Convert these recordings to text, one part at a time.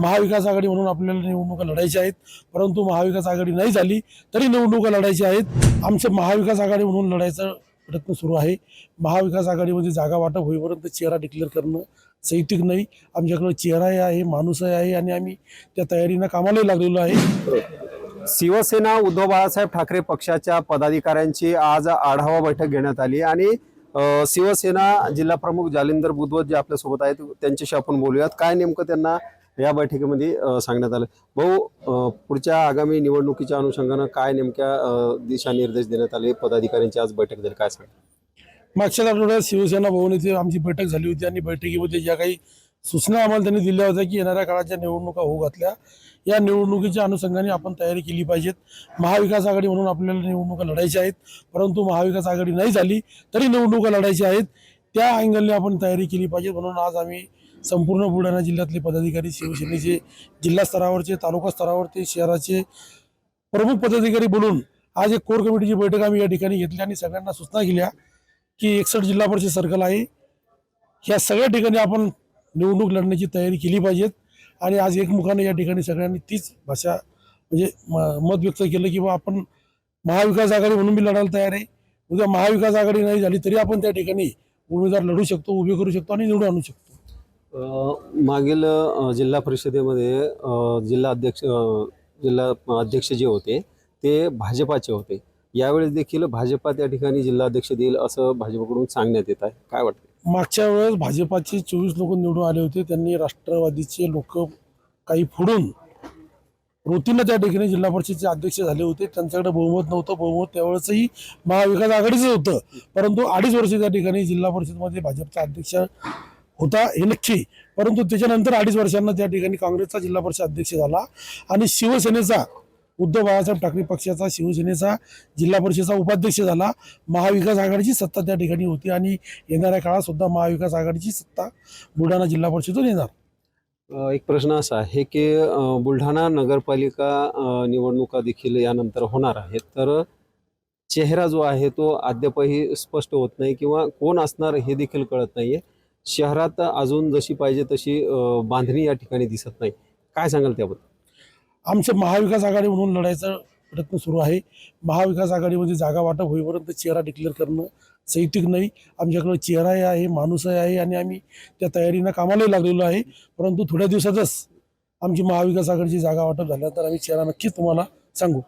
महाविकास आघाडी म्हणून आपल्याला निवडणुका लढायच्या आहेत परंतु महाविकास आघाडी नाही झाली तरी निवडणुका लढायच्या आहेत. आमचं महाविकास आघाडी म्हणून लढायचा प्रयत्न सुरू आहे. महाविकास आघाडीमध्ये जागा वाटप होईपर्यंत चेहरा डिक्लेअर करणं सैतिक नाही. आमच्याकडे चेहराही आहे माणूसही आहे आणि आम्ही त्या तयारीनं कामालाही लागलेलो आहे. शिवसेना उद्धव बाळासाहेब ठाकरे पक्षाच्या पदाधिकाऱ्यांची आज आढावा बैठक घेण्यात आली आणि शिवसेना जिल्हा प्रमुख जालिंदर बुधवत जे आपल्यासोबत आहेत त्यांच्याशी आपण बोलूयात. काय नेमकं त्यांना या बैठकीमध्ये सांगण्यात आलं. भाऊ पुढच्या आगामी निवडणुकीच्या अनुषंगानं काय नेमक्या दिशानिर्देश देण्यात आले? पदाधिकाऱ्यांची आज बैठक झाली. काय सांगा मागच्या आठवड्यात शिवसेना भवन येथे आमची बैठक झाली होती आणि बैठकीमध्ये ज्या काही सूचना आम्हाला त्यांनी दिल्या होत्या की येणाऱ्या काळात ज्या निवडणुका होऊ घातल्या. या निवडणुकीच्या अनुषंगाने आपण तयारी केली पाहिजेत. महाविकास आघाडी म्हणून आपल्याला निवडणुका लढायच्या आहेत परंतु महाविकास आघाडी नाही झाली तरी निवडणुका लढायच्या आहेत. त्या अँगलने आपण तयारी केली पाहिजे म्हणून आज आम्ही संपूर्ण बुलढाणा जिल्ह्यातले पदाधिकारी शिवसेनेचे जिल्हा स्तरावरचे तालुका स्तरावरचे शहराचे प्रमुख पदाधिकारी बोलून आज एक कोर कमिटीची बैठक आम्ही या ठिकाणी घेतली आणि सगळ्यांना सूचना केल्या की एकसठ जिल्हा परिषद सर्कल आहे. ह्या सगळ्या ठिकाणी आपण निवडणूक लढण्याची तयारी केली पाहिजेत आणि आज एकमुखाने या ठिकाणी सगळ्यांनी तीच भाषा म्हणजे म- मत व्यक्त केलं की बा आपण महाविकास आघाडी म्हणून मी लढायला तयार आहे. उद्या महाविकास आघाडी नाही झाली तरी आपण त्या ठिकाणी उमेदवार लढू शकतो उभे करू शकतो आणि निवडून आणू शकतो. मागील जिल्हा परिषदेमध्ये जिल्हा अध्यक्ष जिल्हा अध्यक्ष जे होते ते भाजपाचे होते. यावेळेस देखील भाजपा त्या ठिकाणी जिल्हाध्यक्ष देईल असं भाजपकडून सांगण्यात येत आहे. काय वाटतं मागच्या वेळेस भाजपाचे चोवीस लोक निवडून आले होते. त्यांनी राष्ट्रवादीचे लोक काही फोडून रोतीनं त्या ठिकाणी जिल्हा परिषदेचे अध्यक्ष झाले होते. त्यांच्याकडे बहुमत नव्हतं. बहुमत त्यावेळेसही महाविकास आघाडीचं होतं. परंतु अडीच वर्ष त्या ठिकाणी जिल्हा परिषदमध्ये भाजपचा अध्यक्ष होता हे नक्की. परंतु त्याच्यानंतर अडीच वर्षांना त्या ठिकाणी काँग्रेसचा जिल्हा परिषद अध्यक्ष झाला आणि शिवसेनेचा उद्धव बाळासाहेब ठाकरे पक्षाचा शिवसेनेचा जिल्हा परिषदेचा उपाध्यक्ष झाला. महाविकास आघाडीची सत्ता त्या ठिकाणी होती आणि येणाऱ्या काळात सुद्धा महाविकास आघाडीची सत्ता बुलढाणा जिल्हा परिषदेतून येणार. एक प्रश्न असा आहे की बुलढाणा नगरपालिका निवडणुका देखील यानंतर होणार आहेत. तर चेहरा जो आहे तो अद्यापही स्पष्ट होत नाही किंवा कोण असणार हे देखील कळत नाहीये. शहरात अजून जशी पाहिजे तशी बांधणी या ठिकाणी दिसत नाही. काय सांगाल त्याबद्दल? आमचं महाविकास आघाडी म्हणून लढायचा प्रयत्न सुरू आहे. महाविकास आघाडीमध्ये जागा वाटप होईपर्यंत चेहरा डिक्लेअर करणं सैतिक नाही. आमच्याकडे चेहराही आहे माणूसही आहे आणि आम्ही त्या तयारीनं कामालाही लागलेलो आहे. परंतु थोड्या दिवसातच आमची महाविकास आघाडीची जागा वाटप झाल्यानंतर आम्ही चेहरा नक्कीच तुम्हाला सांगू.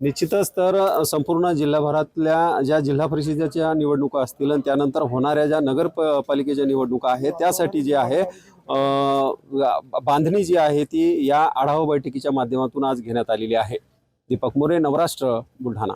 निश्चितच तर संपूर्ण जिल्हाभरातल्या ज्या जिल्हा परिषदेच्या निवडणुका असतील आणि त्यानंतर होणाऱ्या ज्या नगर प- पालिकेच्या निवडणुका आहेत त्यासाठी जे आहे बांधणी जी आहे ती या आढावा बैठकीच्या माध्यमातून आज घेण्यात आलेली आहे. दीपक मोरे नवराष्ट्र बुलढाणा.